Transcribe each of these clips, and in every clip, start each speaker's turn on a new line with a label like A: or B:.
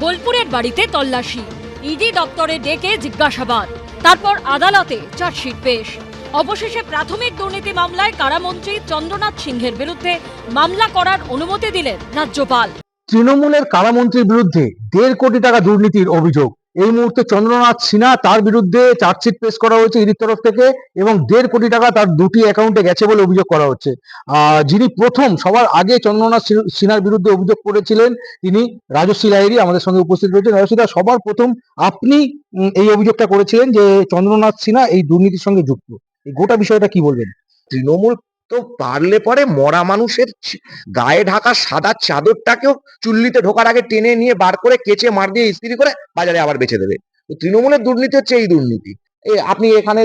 A: বোলপুরের বাড়িতে তল্লাশি। ইডি দপ্তরে ডেকে জিজ্ঞাসাবাদ। তারপর আদালতে চার্জশিট পেশ। অবশেষে প্রাথমিক দুর্নীতি মামলায় কারামন্ত্রী চন্দ্রনাথ সিংহের বিরুদ্ধে মামলা করার অনুমতি দিলেন রাজ্যপাল।
B: তৃণমূলের কারামন্ত্রীর বিরুদ্ধে দেড় কোটি টাকা দুর্নীতির অভিযোগ। এই মুহূর্তে চন্দ্রনাথ সিনহা তার বিরুদ্ধে চার্জশিট পেশ করা হয়েছে ইডির তরফ থেকে এবং দেড় কোটি টাকা তার দুটি অ্যাকাউন্টে গেছে বলে অভিযোগ করা হচ্ছে। যিনি প্রথম সবার আগে চন্দ্রনাথ সিনহার বিরুদ্ধে অভিযোগ করেছিলেন, তিনি রাজশ্রী লাহিড়ী আমাদের সঙ্গে উপস্থিত রয়েছেন। রাজশ্রী দা, সবার প্রথম আপনি এই অভিযোগটা করেছিলেন যে চন্দ্রনাথ সিনহা এই দুর্নীতির সঙ্গে যুক্ত। এই গোটা বিষয়টা কি বলবেন?
C: তৃণমূল তো পারলে পরে মরা মানুষের গায়ে ঢাকা সাদা চাদরটাকেও চুল্লিতে ঢোকার আগে টেনে নিয়ে বার করে কেচে মার দিয়ে ইস্ত্রি করে বাজারে আবার বেচে দেবে। তো তৃণমূলের দুর্নীতি হচ্ছে এই দুর্নীতি। আপনি এখানে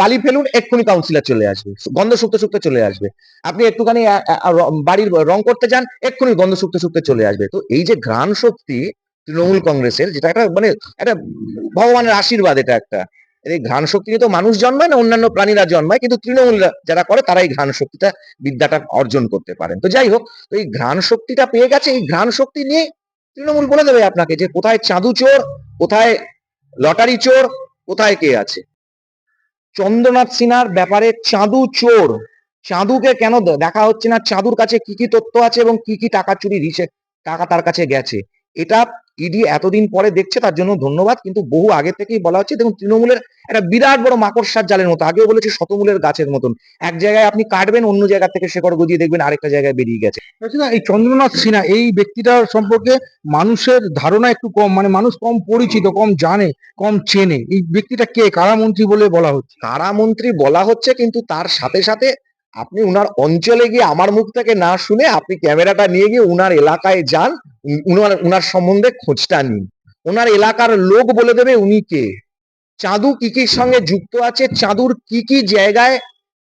C: বালি ফেলুন, এক্ষুনি কাউন্সিলর চলে আসবে। গন্ধ শুকতে শুকতে চলে আসবে। আপনি একটুখানি বাড়ির রং করতে যান, এক্ষুনি গন্ধ শুকতে শুকতে চলে আসবে। তো এই যে ঘ্রাণ শক্তি তৃণমূল কংগ্রেসের, যেটা একটা মানে একটা ভগবানের আশীর্বাদ এটা একটা। এই ঘ্রাণ শক্তি তো মানুষ জন্মায় না, অন্যান্য প্রাণীরা জন্মায়, কিন্তু তৃণমূল যারা করে তারা এই ঘ্রাণ শক্তিটা বিদ্যাটা অর্জন করতে পারেন। তো যাই হোক এই ঘ্রাণ শক্তিটা পেয়ে গেছে, এই ঘ্রাণ শক্তি নিয়ে তৃণমূল বলে দেবে আপনাকে যে কোথায় চাঁদু চোর, কোথায় লটারি চোর, কোথায় কে আছে। চন্দ্রনাথ সিনহার ব্যাপারে চাঁদু চোর, চাঁদুকে কেন দেখা হচ্ছে না, চাঁদুর কাছে কি কি তথ্য আছে এবং কি কি টাকা চুরি হিসেব টাকা তার কাছে গেছে। এটা ইডি এতদিন পরে দেখছে তার জন্য ধন্যবাদ। কিন্তু বহু আগে থেকেই বলা হচ্ছে দেখুন তৃণমূলের একটা বিরাট বড় মাকড়সার জালের মতো আগেও বলেছে শতমূলের গাছের মতন। এক জায়গায় আপনি কাটবেন অন্য জায়গা থেকে শেকড় গজিয়ে দেখবেন আরেকটা জায়গায় বেরিয়ে গেছে।
B: এই চন্দ্রনাথ সিনহা এই ব্যক্তিটার সম্পর্কে মানুষের ধারণা একটু কম মানে মানুষ কম পরিচিত কম জানে কম চেনে। এই ব্যক্তিটা কে? কারামন্ত্রী বলে বলা হচ্ছে?
C: কারামন্ত্রী বলা হচ্ছে কিন্তু তার সাথে সাথে আপনি উনার অঞ্চলে গিয়ে আমার মুখ থেকে না শুনে আপনি ক্যামেরাটা নিয়ে গিয়ে উনার এলাকায় যান উন- উনার উনার সম্বন্ধে খোঁজটা নিন। ওনার এলাকার লোক বলে দেবে উনি কে? চাঁদু কি কি সঙ্গে যুক্ত আছে? চাঁদুর কি কি জায়গায়?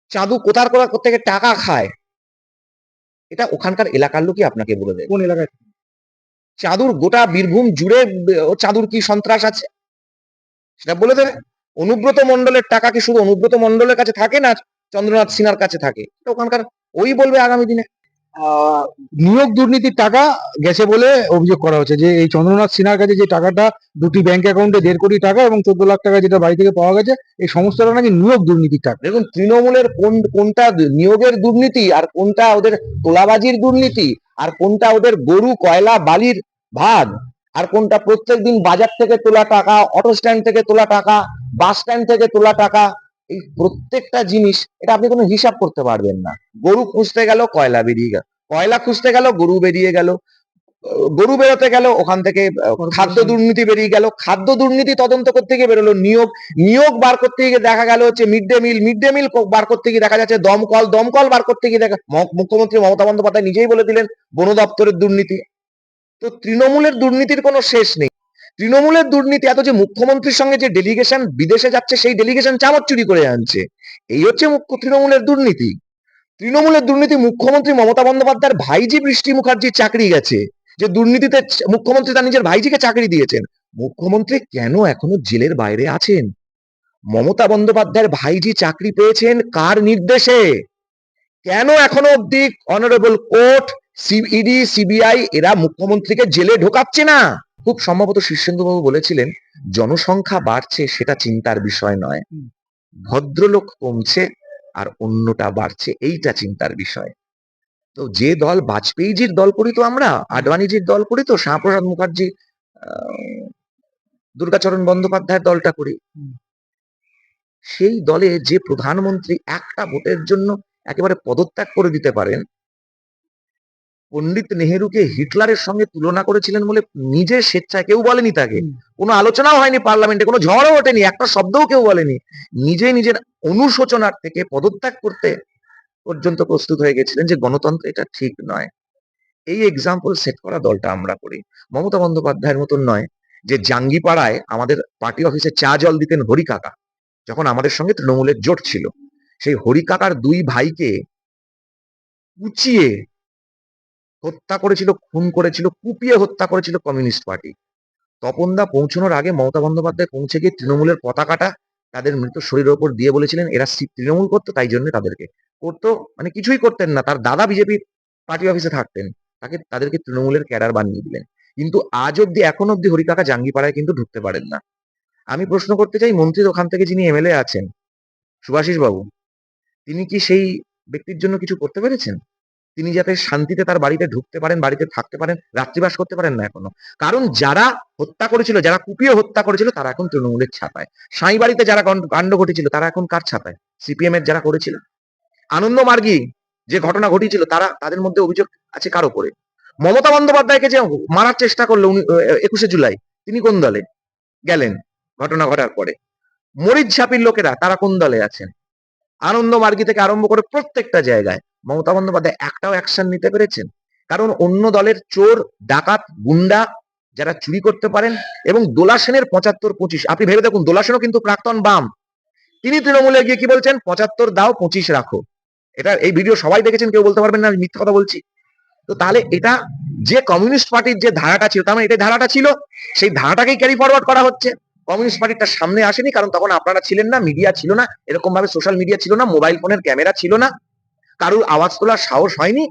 C: চাঁদু কোথার কোথা থেকে টাকা খায়? এটা ওখানকার এলাকার লোকই আপনাকে বলে দেবে।
B: কোন এলাকায়?
C: চাঁদুর গোটা বীরভূম জুড়ে ও চাঁদুর কি সন্ত্রাস আছে? সেটা বলে দেবে। অনুব্রত মন্ডলের টাকা কি শুধু অনুব্রত মন্ডলের কাছে থাকে না চন্দ্রনাথ সিনহার কাছে থাকে। ওখানকার, ওই বলবে আগামী দিনে।
B: নিয়োগ দুর্নীতির টাকা গেছে বলে অভিযোগ করা হচ্ছে যে, এই চন্দ্রনাথ সিনহার কাছে যে টাকাটা, দুটি ব্যাংক অ্যাকাউন্টে দেড় কোটি টাকা এবং চোদ্দ লাখ টাকা যেটা বাড়ি থেকে পাওয়া গেছে, এই সমস্তটা নাকি নিয়োগ দুর্নীতির টাকা।
C: দেখুন, তৃণমূলের কোন, কোনটা নিয়োগের দুর্নীতি আর কোনটা ওদের তোলাবাজির দুর্নীতি আর কোনটা ওদের গরু, কয়লা, বালির ভাগ আর কোনটা প্রত্যেকদিন বাজার থেকে তোলা টাকা, অটো স্ট্যান্ড থেকে তোলা টাকা বাস স্ট্যান্ড থেকে তোলা টাকা এই প্রত্যেকটা জিনিস এটা আপনি কোনো হিসাব করতে পারবেন না। গরু খুঁজতে গেল কয়লা বেরিয়ে গেল। কয়লা খুঁজতে গেল গরু বেরিয়ে গেল। গরু বেরোতে গেল ওখান থেকে খাদ্য দুর্নীতি বেরিয়ে গেল। খাদ্য দুর্নীতি তদন্ত করতে গিয়ে বেরোলো নিয়োগ নিয়োগ বার করতে গিয়ে দেখা গেল হচ্ছে mid day meal mid day meal বার করতে গিয়ে দেখা যাচ্ছে দমকল দমকল বার করতে গিয়ে দেখা মুখ্যমন্ত্রী মমতা বন্দ্যোপাধ্যায় নিজেই বলে দিলেন বন দপ্তরের দুর্নীতি। তো তৃণমূলের দুর্নীতির কোনো শেষ নেই। তৃণমূলের দুর্নীতি, এত যে মুখ্যমন্ত্রীর সঙ্গে যে ডেলিগেশন বিদেশে যাচ্ছে, সেই ডেলিগেশন চামচ চুরি করে আনছে। এই হচ্ছে মুখ্য, তৃণমূলের দুর্নীতি। তৃণমূলের দুর্নীতি, মুখ্যমন্ত্রী মমতা বন্দ্যোপাধ্যায়ের ভাইজি বৃষ্টি মুখার্জির চাকরি গেছে। যে দুর্নীতিতে মুখ্যমন্ত্রী তার নিজের ভাইজিকে চাকরি দিয়েছেন। মুখ্যমন্ত্রী কেন এখনও জেলের বাইরে আছেন? মমতা বন্দ্যোপাধ্যায়ের ভাইজি চাকরি পেয়েছেন কার নির্দেশে? কেন এখনও অব্দি অনারেবল কোর্ট ইডি সিবিআই এরা মুখ্যমন্ত্রীকে জেলে ঢোকাচ্ছে না? খুব সম্ভবত শীর্ষেন্দুবাবু বলেছিলেন জনসংখ্যা বাড়ছে সেটা চিন্তার বিষয় নয়। ভদ্রলোক কমছে আর অন্যটা বাড়ছে এইটা চিন্তার বিষয়। তো যে দল বাজপেয়ীজির দল করি তো আমরা আডবাণীজির দল করি তো শ্যামাপ্রসাদ মুখার্জি আহ, দুর্গাচরণ বন্দ্যোপাধ্যায়ের দলটা করি। সেই দলে যে প্রধানমন্ত্রী একটা ভোটের জন্য একেবারে পদত্যাগ করে দিতে পারেন পণ্ডিত নেহেরুকে হিটলারের সঙ্গে তুলনা করেছিলেন বলে নিজের স্বেচ্ছায় কেউ বলেনি তাকে। কোনো আলোচনাও হয়নি পার্লামেন্টে কোনো ঝড়ও ওঠেনি একটা শব্দও কেউ বলেনি। নিজে নিজের অনুশোচনার থেকে পদত্যাগ করতে পর্যন্ত প্রস্তুত হয়ে গেছিলেন যে গণতন্ত্র এটা ঠিক নয়। এই এক্সাম্পল সেট করা দলটা আমরা করি। মমতা বন্দ্যোপাধ্যায়ের মতন নয় যে জাঙ্গিপাড়ায় আমাদের পার্টি অফিসে চা জল দিতেন হরি কাকা যখন আমাদের সঙ্গে তৃণমূলের জোট ছিল। সেই হরি কাকার দুই ভাইকে কুচিয়ে হত্যা করেছিল, খুন করেছিল, কুপিয়ে হত্যা করেছিল কমিউনিস্ট পার্টি। তপনদা পৌঁছানোর আগে মমতা বন্দ্যোপাধ্যায় পৌঁছে গিয়ে তৃণমূলের পতাকাটা তাদের মৃত শরীরের ওপর দিয়ে বলেছিলেন, এরা তৃণমূল করতো তাই জন্য তাদেরকে। করতো মানে কিছুই করতেন না। তার দাদা বিজেপির পার্টি অফিসে থাকতেন, তাকে তাদেরকে তৃণমূলের ক্যাডার বানিয়ে দিলেন। কিন্তু আজ অব্দি এখন অব্দি হরিকাকা জাঙ্গিপাড়ায় কিন্তু ঢুকতে পারেন না। আমি প্রশ্ন করতে চাই মন্ত্রীর ওখান থেকে যিনি এমএলএ আছেন সুভাষিস বাবু তিনি কি সেই ব্যক্তির জন্য কিছু করতে পেরেছেন? তিনি যাতে শান্তিতে তার বাড়িতে ঢুকতে পারেন, বাড়িতে থাকতে পারেন, রাত্রিবাস করতে পারেন না এখনও। কারণ যারা হত্যা করেছিল, যারা কুপিয়ে হত্যা করেছিল, তারা এখন তৃণমূলের ছাপায় সাঁই বাড়িতে যারা কাণ্ড ঘটেছিল, তারা এখন কার ছাপায় সিপিএম এর যারা করেছিল? আনন্দ মার্গী যে ঘটনা ঘটেছিল, তারা, তাদের মধ্যে অভিযোগ আছে কার ওপরে? মমতা বন্দ্যোপাধ্যায়কে যে মারার চেষ্টা করল উনি একুশে জুলাই, তিনি কোন দলে গেলেন ঘটনা ঘটার পরে? মরিচ ঝাপির লোকেরা, তারা কোন দলে আছেন? আনন্দ মার্গী থেকে আরম্ভ করে প্রত্যেকটা জায়গায় মমতা বন্দ্যোপাধ্যায় একটাও অ্যাকশন নিতে পেরেছেন। কারণ অন্য দলের চোর, ডাকাত, গুন্ডা যারা চুরি করতে পারেন এবং দোলা সেনের পঁচাত্তর পঁচিশ, আপনি ভেবে দেখুন, দোলা সেনও কিন্তু প্রাক্তন বাম। তিনি তৃণমূলে গিয়ে কি বলছেন? পঁচাত্তর দাও, পঁচিশ রাখো। এটা এই ভিডিও সবাই দেখেছেন, কেউ বলতে পারবেন না, আমি মিথ্যা কথা বলছি। তো তাহলে এটা যে কমিউনিস্ট পার্টির যে ধারাটা ছিল, তার মানে এটাই ধারাটা ছিল, সেই ধারাটাকেই ক্যারি ফরওয়ার্ড করা হচ্ছে। কমিউনিস্ট পার্টিটা সামনে আসেনি, কারণ তখন আপনারা ছিলেন না মিডিয়া ছিল না এরকম ভাবে সোশ্যাল মিডিয়া ছিল না মোবাইল ফোনের ক্যামেরা ছিল না। কারুর আওয়াজ তোলার সাহস হয়নি।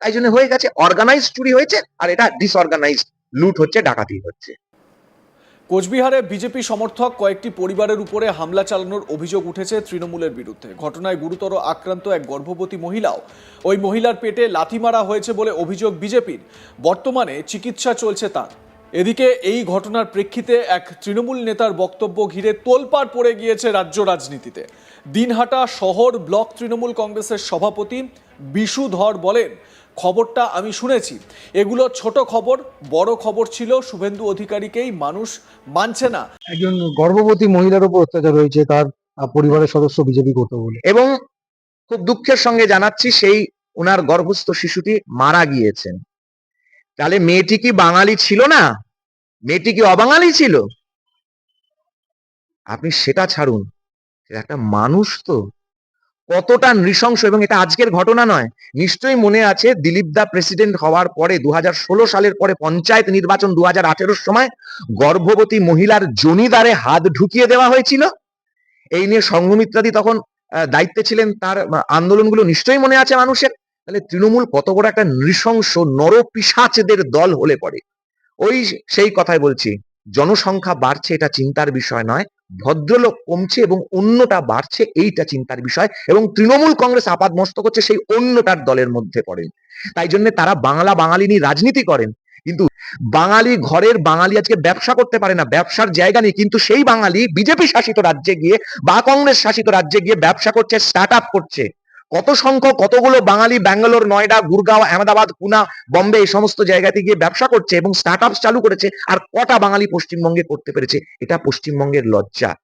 C: তাই জন্য হয়ে গেছে অর্গানাইজ চুরি হয়েছে আর এটা ডিসঅর্গানাইজ লুট হচ্ছে, ডাকাতি হচ্ছে।
D: কোচবিহারে বিজেপি সমর্থক কয়েকটি পরিবারের উপরে হামলা চালানোর অভিযোগ উঠেছে তৃণমূলের বিরুদ্ধে। ঘটনায় গুরুতর আক্রান্ত এক গর্ভবতী মহিলাও। ওই মহিলার পেটে লাথি মারা হয়েছে বলে অভিযোগ বিজেপির। বর্তমানে চিকিৎসা চলছে তার। এদিকে এই ঘটনার প্রেক্ষিতে এক তৃণমূল নেতার বক্তব্য ঘিরে তোলপাড় পড়ে গিয়েছে রাজ্য রাজনীতিতে। দিনহাটা শহর ব্লক তৃণমূল কংগ্রেসের সভাপতি বিশু ধর বলেন খবরটা আমি শুনেছি। এগুলো ছোট খবর বড় খবর ছিল শুভেন্দু অধিকারীকেই মানুষ মানছে না।
B: একজন গর্ভবতী মহিলার উপর অত্যাচার হয়েছে তার পরিবারের সদস্য বিজেপি করতে বলে।
C: এবং খুব দুঃখের সঙ্গে জানাচ্ছি সেই ওনার গর্ভস্থ শিশুটি মারা গিয়েছেন। তাহলে মেয়েটি কি বাঙালি ছিল না? মেয়েটি কি অবাঙালি ছিল? আপনি সেটা ছাড়ুন। একটা মানুষ তো। কতটা নৃশংস এবং এটা আজকের ঘটনা নয়। নিশ্চয়ই মনে আছে দিলীপ দা প্রেসিডেন্ট হওয়ার পরে দু হাজার ষোলো সালের পরে পঞ্চায়েত নির্বাচন দু হাজার সময় গর্ভবতী মহিলার জনিদারে হাত ঢুকিয়ে দেওয়া হয়েছিল। এই নিয়ে সংঘমিত্রাদি তখন দায়িত্বে ছিলেন তার আন্দোলনগুলো নিশ্চয়ই মনে আছে মানুষের। তাহলে তৃণমূল কত বড় একটা নৃশংস নরপিসাচেদের দল হলে পড়ে। ওই সেই কথাই বলছি, জনসংখ্যা বাড়ছে এটা চিন্তার বিষয় নয়, ভদ্রলোক কমছে এবং অন্যটা বাড়ছে এইটা চিন্তার বিষয় এবং তৃণমূল কংগ্রেস আপাদ মস্ত করছে সেই অন্যটার দলের মধ্যে পড়েন তাই জন্য তারা বাংলা বাঙালি নিয়ে রাজনীতি করেন। কিন্তু বাঙালি ঘরের বাঙালি আজকে ব্যবসা করতে পারে না, ব্যবসার জায়গা নেই, কিন্তু সেই বাঙালি বিজেপি শাসিত রাজ্যে গিয়ে বা কংগ্রেস শাসিত রাজ্যে গিয়ে ব্যবসা করছে স্টার্ট আপ করছে। কত সংখ্যক কতগুলো বাঙালি ব্যাঙ্গালোর, নয়ডা, গুরগাঁও, আহমেদাবাদ, পুনা, বম্বে এই সমস্ত জায়গাতে গিয়ে ব্যবসা করছে এবং স্টার্ট চালু করেছে আর কটা বাঙালি পশ্চিমবঙ্গে করতে পেরেছে। এটা পশ্চিমবঙ্গের লজ্জা।